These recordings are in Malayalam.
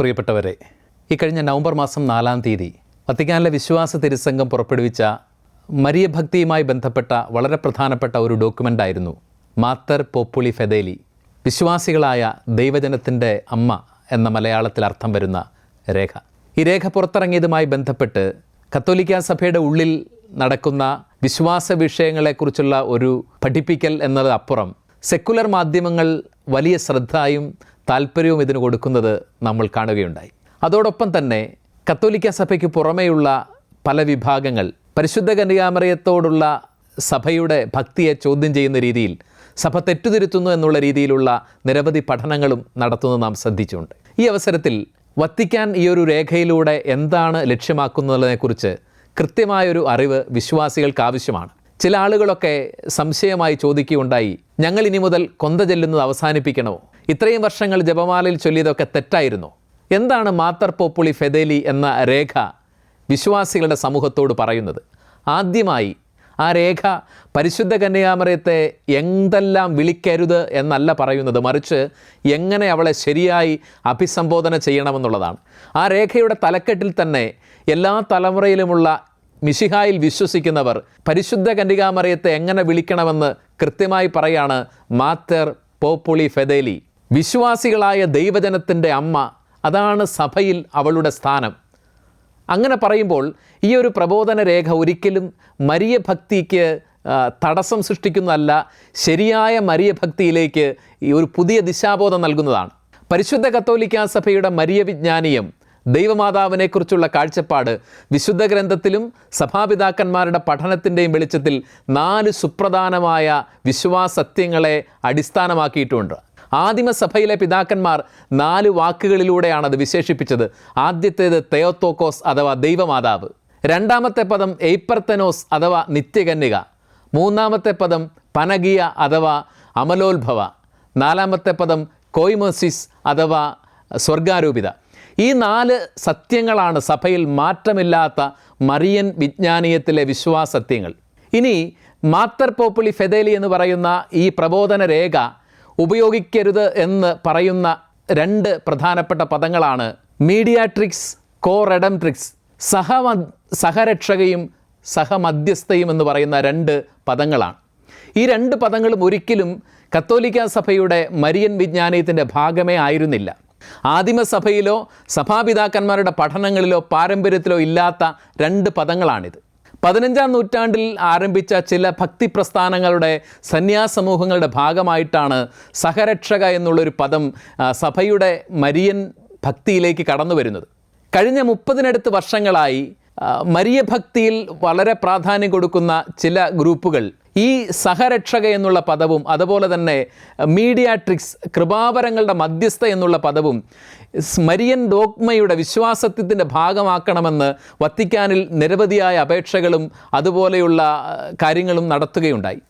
പ്രിയപ്പെട്ടവരെ ഈ കഴിഞ്ഞ നവംബർ മാസം നാലാം തീയതി വത്തിക്കാനിലെ വിശ്വാസ തിരുസംഘം പുറപ്പെടുവിച്ച മരിയ ഭക്തിയുമായി ബന്ധപ്പെട്ട വളരെ പ്രധാനപ്പെട്ട ഒരു ഡോക്യുമെന്റായിരുന്നു മാത്തർ പോപ്പുളി ഫെദേലി. വിശ്വാസികളായ ദൈവജനത്തിന്റെ അമ്മ എന്ന മലയാളത്തിൽ അർത്ഥം വരുന്ന രേഖ. ഈ രേഖ പുറത്തിറങ്ങിയതുമായി ബന്ധപ്പെട്ട് കത്തോലിക്ക സഭയുടെ ഉള്ളിൽ നടക്കുന്ന വിശ്വാസ വിഷയങ്ങളെക്കുറിച്ചുള്ള ഒരു പഠിപ്പിക്കൽ എന്നത് അപ്പുറം. സെക്കുലർ മാധ്യമങ്ങൾ വലിയ ശ്രദ്ധയും താല്പര്യവും ഇതിന് കൊടുക്കുന്നത് നമ്മൾ കാണുകയുണ്ടായി. അതോടൊപ്പം തന്നെ കത്തോലിക്ക സഭയ്ക്ക് പുറമെയുള്ള പല വിഭാഗങ്ങൾ പരിശുദ്ധ കന്യാമറിയത്തോടുള്ള സഭയുടെ ഭക്തിയെ ചോദ്യം ചെയ്യുന്ന രീതിയിൽ സഭ തെറ്റുതിരുത്തുന്നു എന്നുള്ള രീതിയിലുള്ള നിരവധി പഠനങ്ങളും നടത്തുന്നത് നാം ശ്രദ്ധിച്ചുണ്ട്. ഈ അവസരത്തിൽ വത്തിക്കാൻ ഈ ഒരു രേഖയിലൂടെ എന്താണ് ലക്ഷ്യമാക്കുന്നതിനെക്കുറിച്ച് കൃത്യമായൊരു അറിവ് വിശ്വാസികൾക്ക് ആവശ്യമാണ്. ചില ആളുകളൊക്കെ സംശയമായി ചോദിക്കുകയുണ്ടായി ഞങ്ങൾ ഇനി മുതൽ കൊന്ത ചെല്ലുന്നത് അവസാനിപ്പിക്കണോ ഇത്രയും വർഷങ്ങൾ ജപമാലയിൽ ചൊല്ലിയതൊക്കെ തെറ്റായിരുന്നു. എന്താണ് മാത്തർ പോപ്പുളി ഫെദേലി എന്ന രേഖ? വിശ്വാസികളുടെ സമൂഹത്തോട് പറയുന്നത്. ആദ്യമായി ആ രേഖ പരിശുദ്ധ കന്യാമറയത്തെ എന്തെല്ലാം വിളിക്കരുത് എന്നല്ല പറയുന്നത് മറിച്ച് എങ്ങനെ അവളെ ശരിയായി അഭിസംബോധന ചെയ്യണമെന്നുള്ളതാണ്. ആ രേഖയുടെ തലക്കെട്ടിൽ തന്നെ എല്ലാ തലമുറയിലുമുള്ള മിശിഹായിൽ വിശ്വസിക്കുന്നവർ പരിശുദ്ധ കന്യകാമറിയത്തെ എങ്ങനെ വിളിക്കണമെന്ന് കൃത്യമായി പറയാണ് മാത്തർ പോപ്പുളി ഫെദേലി. വിശ്വാസികളായ ദൈവജനത്തിന്റെ അമ്മ അതാണ് സഭയിൽ അവളുടെ സ്ഥാനം. അങ്ങനെ പറയുമ്പോൾ ഈ ഒരു പ്രബോധന രേഖ ഒരിക്കലും മരിയ ഭക്തിക്ക് തടസ്സം സൃഷ്ടിക്കുന്നതല്ല ശരിയായ മരിയ ഭക്തിയിലേക്ക് ഈ ഒരു പുതിയ ദിശാബോധം നൽകുന്നതാണ്. പരിശുദ്ധ കത്തോലിക്കാ സഭയുടെ മരിയ വിജ്ഞാനീയം ദൈവമാതാവിനെക്കുറിച്ചുള്ള കാഴ്ചപ്പാട് വിശുദ്ധ ഗ്രന്ഥത്തിലും സഭാപിതാക്കന്മാരുടെ പഠനത്തിന്റെയും വെളിച്ചത്തിൽ നാല് സുപ്രധാനമായ വിശ്വാസത്യങ്ങളെ അടിസ്ഥാനമാക്കിയിട്ടുണ്ട്. ആദിമസഭയിലെ പിതാക്കന്മാർ നാല് വാക്കുകളിലൂടെയാണ് അത് വിശേഷിപ്പിച്ചത്. ആദ്യത്തേത് തെയോത്തോക്കോസ് അഥവാ ദൈവമാതാവ്. രണ്ടാമത്തെ പദം എയ്പർത്തനോസ് അഥവാ നിത്യകന്യക. മൂന്നാമത്തെ പദം പനഗിയ അഥവാ അമലോത്ഭവ. നാലാമത്തെ പദം കോയ്മോസിസ് അഥവാ സ്വർഗാരൂപിത. ഈ നാല് സത്യങ്ങളാണ് സഭയിൽ മാറ്റമില്ലാത്ത മറിയൻ വിജ്ഞാനീയത്തിലെ വിശ്വാസത്യങ്ങൾ. ഇനി മാത്തർ പോപ്പുളി ഫെദേലി എന്ന് പറയുന്ന ഈ പ്രബോധന രേഖ ഉപയോഗിക്കരുത് എന്ന് പറയുന്ന രണ്ട് പ്രധാനപ്പെട്ട പദങ്ങളാണ് മീഡിയാട്രിക്സ് കോറെഡംട്രിക്സ് സഹമ സഹരക്ഷകയും സഹമധ്യസ്ഥയും എന്ന് പറയുന്ന രണ്ട് പദങ്ങളാണ്. ഈ രണ്ട് പദങ്ങളും ഒരിക്കലും കത്തോലിക്ക സഭയുടെ മരിയൻ വിജ്ഞാനീയത്തിന്റെ ഭാഗമേ ആയിരുന്നില്ല. ആദിമസഭയിലോ സഭാപിതാക്കന്മാരുടെ പഠനങ്ങളിലോ പാരമ്പര്യത്തിലോ ഇല്ലാത്ത രണ്ട് പദങ്ങളാണിത്. പതിനഞ്ചാം നൂറ്റാണ്ടിൽ ആരംഭിച്ച ചില ഭക്തി പ്രസ്ഥാനങ്ങളുടെ സന്യാസമൂഹങ്ങളുടെ ഭാഗമായിട്ടാണ് സഹരക്ഷക എന്നുള്ളൊരു പദം സഭയുടെ മരിയൻ ഭക്തിയിലേക്ക് കടന്നു വരുന്നത്. കഴിഞ്ഞ മുപ്പതിനടുത്ത് വർഷങ്ങളായി മരിയ ഭക്തിയിൽ വളരെ പ്രാധാന്യം കൊടുക്കുന്ന ചില ഗ്രൂപ്പുകൾ ഈ സഹരക്ഷക എന്നുള്ള പദവും അതുപോലെ തന്നെ മീഡിയാട്രിക്സ് കൃപാപരങ്ങളുടെ മധ്യസ്ഥ എന്നുള്ള പദവും സ്മരിയൻ ഡോഗ്മയുടെ വിശ്വാസത്തിന്റെ ഭാഗമാക്കണമെന്ന് വത്തിക്കാനിൽ നിരവധിയായ അപേക്ഷകളും അതുപോലെയുള്ള കാര്യങ്ങളും നടത്തുകയുണ്ടായി.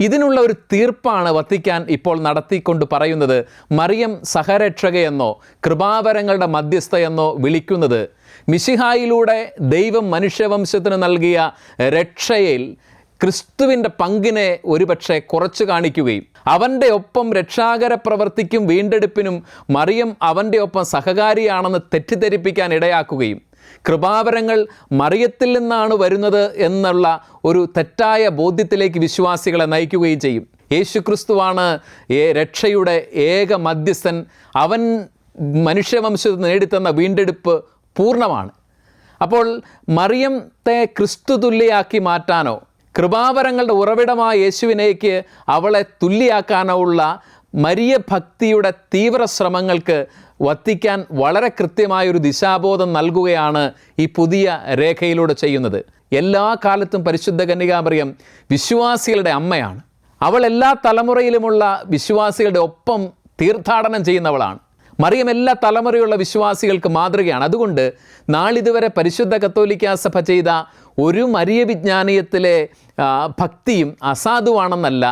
ഇതിനുള്ള ഒരു തീർപ്പാണ് വത്തിക്കാൻ ഇപ്പോൾ നടത്തിക്കൊണ്ട് പറയുന്നത് മറിയം സഹരക്ഷകയെന്നോ കൃപാവരങ്ങളുടെ മധ്യസ്ഥയെന്നോ വിളിക്കുന്നത് മിശിഹായിലൂടെ ദൈവം മനുഷ്യവംശത്തിന് നൽകിയ രക്ഷയിൽ ക്രിസ്തുവിന്റെ പങ്കിനെ ഒരുപക്ഷെ കുറച്ചു കാണിക്കുകയും അവന്റെ ഒപ്പം രക്ഷാകര പ്രവർത്തിക്കും വീണ്ടെടുപ്പിനും മറിയം അവന്റെ ഒപ്പം സഹകാരിയാണെന്ന് തെറ്റിദ്ധരിപ്പിക്കാൻ ഇടയാക്കുകയും കൃപാവരങ്ങൾ മറിയത്തിൽ നിന്നാണ് വരുന്നത് എന്നുള്ള ഒരു തെറ്റായ ബോധ്യത്തിലേക്ക് വിശ്വാസികളെ നയിക്കുകയും ചെയ്യും. യേശുക്രിസ്തുവാണ് രക്ഷയുടെ ഏക മധ്യസ്ഥൻ. അവൻ മനുഷ്യവംശത്തിൽ നേടിത്തന്ന വീണ്ടെടുപ്പ് പൂർണമാണ്. അപ്പോൾ മറിയത്തെ ക്രിസ്തു തുല്യയാക്കി മാറ്റാനോ കൃപാവരങ്ങളുടെ ഉറവിടമായ യേശുവിനേക്ക് അവളെ തുല്യാക്കാനുള്ള മരിയ ഭക്തിയുടെ തീവ്ര ശ്രമങ്ങൾക്ക് വത്തിക്കാൻ വളരെ കൃത്യമായൊരു ദിശാബോധം നൽകുകയാണ് ഈ പുതിയ രേഖയിലൂടെ ചെയ്യുന്നത്. എല്ലാ കാലത്തും പരിശുദ്ധ കന്യകാമറിയം വിശ്വാസികളുടെ അമ്മയാണ്. അവൾ എല്ലാ തലമുറയിലുമുള്ള വിശ്വാസികളുടെ ഒപ്പം തീർത്ഥാടനം ചെയ്യുന്നവളാണ്. മറിയം എല്ലാ തലമുറയുള്ള വിശ്വാസികൾക്ക് മാതൃകയാണ്. അതുകൊണ്ട് നാളിതുവരെ പരിശുദ്ധ കത്തോലിക്ക സഭ ചെയ്ത ഒരു മരിയ വിജ്ഞാനീയത്തിലെ ഭക്തിയും അസാധുവാണെന്നല്ല.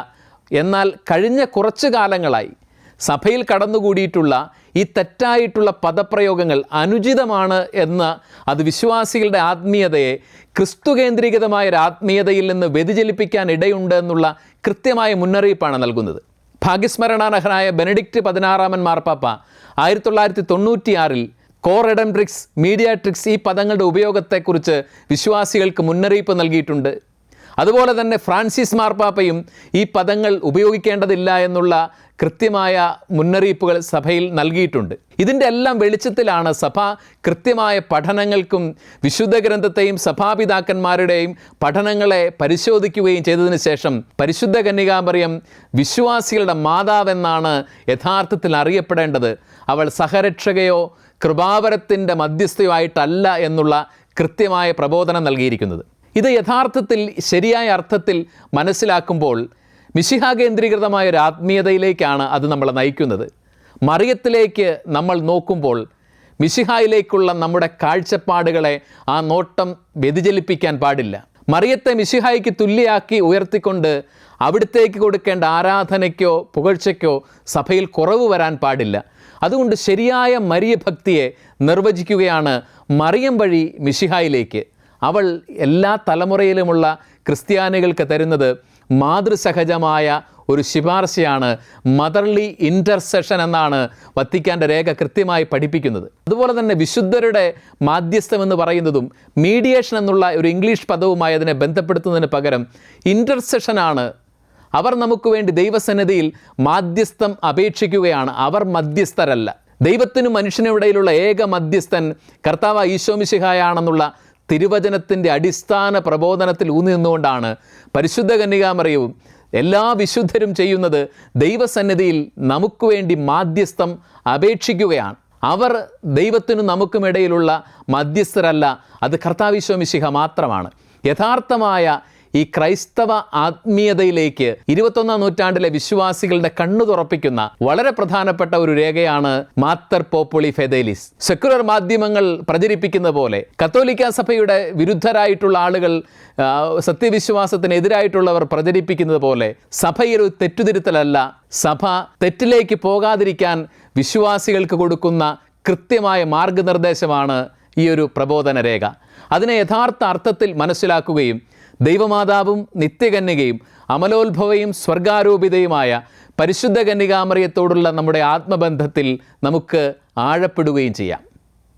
എന്നാൽ കഴിഞ്ഞ കുറച്ചു കാലങ്ങളായി സഭയിൽ കടന്നുകൂടിയിട്ടുള്ള ഈ തെറ്റായിട്ടുള്ള പദപ്രയോഗങ്ങൾ അനുചിതമാണ് എന്ന് അത് വിശ്വാസികളുടെ ആത്മീയതയെ ക്രിസ്തു കേന്ദ്രീകൃതമായ ഒരു ആത്മീയതയിൽ നിന്ന് വ്യതിചലിപ്പിക്കാൻ ഇടയുണ്ട് എന്നുള്ള കൃത്യമായ മുന്നറിയിപ്പാണ് നൽകുന്നത്. ഭാഗ്യസ്മരണാർഹനായ ബെനഡിക്റ്റ് പതിനാറാമൻ മാർപ്പാപ്പ ആയിരത്തി തൊള്ളായിരത്തി തൊണ്ണൂറ്റിയാറിൽ കോറെഡംട്രിക്സ് മീഡിയാട്രിക്സ് ഈ പദങ്ങളുടെ ഉപയോഗത്തെക്കുറിച്ച് വിശ്വാസികൾക്ക് മുന്നറിയിപ്പ് നൽകിയിട്ടുണ്ട്. അതുപോലെ തന്നെ ഫ്രാൻസിസ് മാർപ്പാപ്പയും ഈ പദങ്ങൾ ഉപയോഗിക്കേണ്ടതില്ല എന്നുള്ള കൃത്യമായ മുന്നറിയിപ്പുകൾ സഭയിൽ നൽകിയിട്ടുണ്ട്. ഇതിന്റെ എല്ലാം വെളിച്ചത്തിലാണ് സഭ കൃത്യമായ പഠനങ്ങൾക്കും വിശുദ്ധ ഗ്രന്ഥത്തെയും സഭാപിതാക്കന്മാരുടെയും പഠനങ്ങളെ പരിശോധിക്കുകയും ചെയ്തതിന് ശേഷം പരിശുദ്ധ കന്യകാമറിയം വിശ്വാസികളുടെ മാതാവെന്നാണ് യഥാർത്ഥത്തിൽ അറിയപ്പെടേണ്ടത്. അവൾ സഹരക്ഷകയോ കൃപാവരത്തിന്റെ മധ്യസ്ഥയോ ആയിട്ടല്ല എന്നുള്ള കൃത്യമായ പ്രബോധനം നൽകിയിരിക്കുന്നത്. ഇത് യഥാർത്ഥത്തിൽ ശരിയായ അർത്ഥത്തിൽ മനസ്സിലാക്കുമ്പോൾ മിശിഹ കേന്ദ്രീകൃതമായ ഒരു ആത്മീയതയിലേക്കാണ് അത് നമ്മളെ നയിക്കുന്നത്. മറിയത്തിലേക്ക് നമ്മൾ നോക്കുമ്പോൾ മിശിഹായിലേക്കുള്ള നമ്മുടെ കാഴ്ചപ്പാടുകളെ ആ നോട്ടം വ്യതിചലിപ്പിക്കാൻ പാടില്ല. മറിയത്തെ മിശിഹായിക്ക് തുല്യയാക്കി ഉയർത്തിക്കൊണ്ട് അവിടത്തേക്ക് കൊടുക്കേണ്ട ആരാധനയ്ക്കോ പുകഴ്ചയ്ക്കോ സഭയിൽ കുറവ് വരാൻ പാടില്ല. അതുകൊണ്ട് ശരിയായ മറിയ ഭക്തിയെ നിർവചിക്കുകയാണ് മറിയം വഴി മിശിഹായിലേക്ക്. അവൾ എല്ലാ തലമുറയിലുമുള്ള ക്രിസ്ത്യാനികൾക്ക് തരുന്നത് മാതൃസഹജമായ ഒരു ശുപാർശയാണ്. മദർലി ഇന്റർസെഷൻ എന്നാണ് വത്തിക്കാന്റെ രേഖ കൃത്യമായി പഠിപ്പിക്കുന്നത്. അതുപോലെ തന്നെ വിശുദ്ധരുടെ മാധ്യസ്ഥം എന്ന് പറയുന്നതും മീഡിയേഷൻ എന്നുള്ള ഒരു ഇംഗ്ലീഷ് പദവുമായി അതിനെ ബന്ധപ്പെടുത്തുന്നതിന് പകരം ഇന്റർസെഷനാണ് അവർ നമുക്ക് വേണ്ടി ദൈവസന്നിധിയിൽ മാധ്യസ്ഥം അപേക്ഷിക്കുകയാണ്. അവർ മധ്യസ്ഥരല്ല. ദൈവത്തിനും മനുഷ്യനും ഇടയിലുള്ള ഏക മധ്യസ്ഥൻ കർത്താവ് ഈശോമിശിഹായാണെന്നുള്ള തിരുവചനത്തിന്റെ അടിസ്ഥാന പ്രബോധനത്തിൽ ഊന്നി നിന്നുകൊണ്ടാണ് പരിശുദ്ധ കന്യകാമറിയവും എല്ലാ വിശുദ്ധരും ചെയ്യുന്നത് ദൈവസന്നിധിയിൽ നമുക്ക് വേണ്ടി മാധ്യസ്ഥം അപേക്ഷിക്കുകയാണ്. അവർ ദൈവത്തിനും നമുക്കുമിടയിലുള്ള മധ്യസ്ഥരല്ല അത് കർത്താവിശ്വമിശിഹ മാത്രമാണ്. യഥാർത്ഥമായ ഈ ക്രൈസ്തവ ആത്മീയതയിലേക്ക് ഇരുപത്തൊന്നാം നൂറ്റാണ്ടിലെ വിശ്വാസികളുടെ കണ്ണു തുറപ്പിക്കുന്ന വളരെ പ്രധാനപ്പെട്ട ഒരു രേഖയാണ് മാത്തർ പോപ്പുളി ഫെദേലിസ്. സെക്യുലർ മാധ്യമങ്ങൾ പ്രചരിപ്പിക്കുന്ന പോലെ കത്തോലിക്ക സഭയുടെ വിരുദ്ധരായിട്ടുള്ള ആളുകൾ സത്യവിശ്വാസത്തിനെതിരായിട്ടുള്ളവർ പ്രചരിപ്പിക്കുന്നത് പോലെ സഭയൊരു തെറ്റുതിരുത്തലല്ല. സഭ തെറ്റിലേക്ക് പോകാതിരിക്കാൻ വിശ്വാസികൾക്ക് കൊടുക്കുന്ന കൃത്യമായ മാർഗനിർദ്ദേശമാണ് ഈ ഒരു പ്രബോധന രേഖ അതിനെ യഥാർത്ഥ അർത്ഥത്തിൽ മനസ്സിലാക്കുകയും ദൈവമാതാവും നിത്യകന്യകയും അമലോത്ഭവയും സ്വർഗാരോപിതയുമായ പരിശുദ്ധ കന്യകാമറിയത്തോടുള്ള നമ്മുടെ ആത്മബന്ധത്തിൽ നമുക്ക് ആഴപ്പെടുകയും ചെയ്യാം.